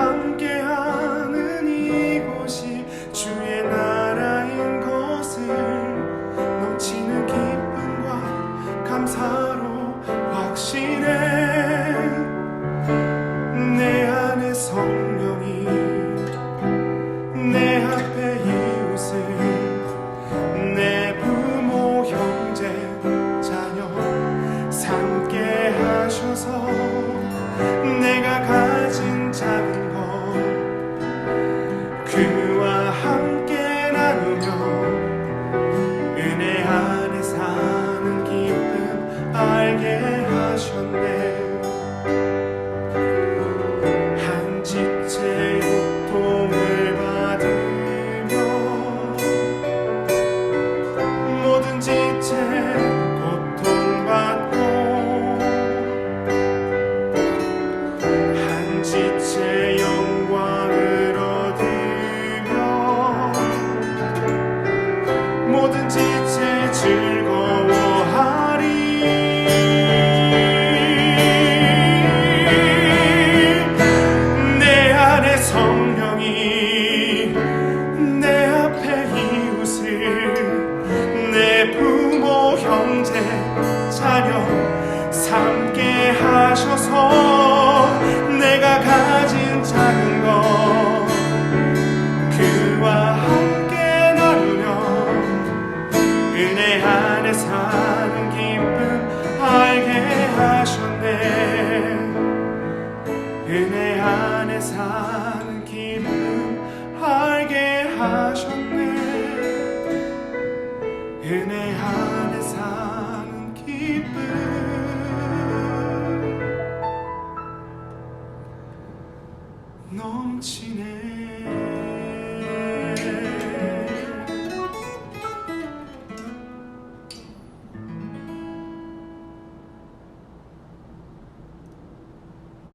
함께하는 이곳이 주의 나라인 것을 넘치는 기쁨과 감사로 확신해. 내 안에 성령이 내 앞에 이웃을 내 부모 형제 자녀 삼게 하셔서 내가 가진 작은 그와 함께 나누며 그와 함께 나누며 은혜 안에 사는 기쁨 알게 하셨네. 은혜 안에 사는 기쁨 알게 하셨네. 은혜 안에 사는 기쁨 넘치네